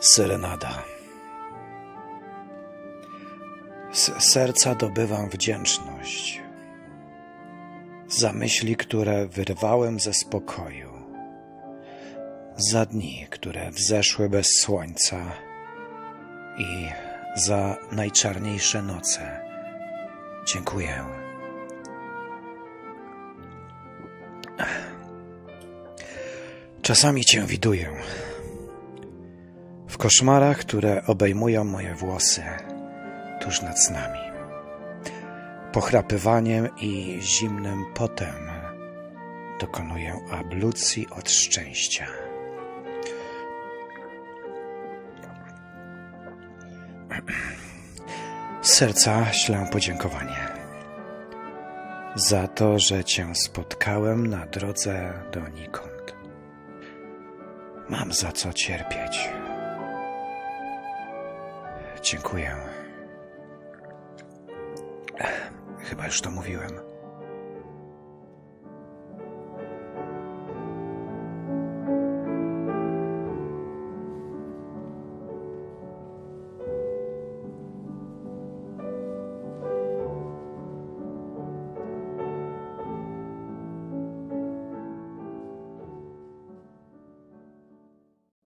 Serenada. Z serca dobywam wdzięczność za myśli, które wyrwałem ze spokoju, za dni, które wzeszły bez słońca i za najczarniejsze noce. Dziękuję. Czasami cię widuję. Koszmarach, które obejmują moje włosy tuż nad snami. Pochrapywaniem i zimnym potem dokonuję ablucji od szczęścia. Z serca ślę podziękowanie za to, że Cię spotkałem na drodze donikąd. Mam za co cierpieć. Dziękuję. Chyba już to mówiłem.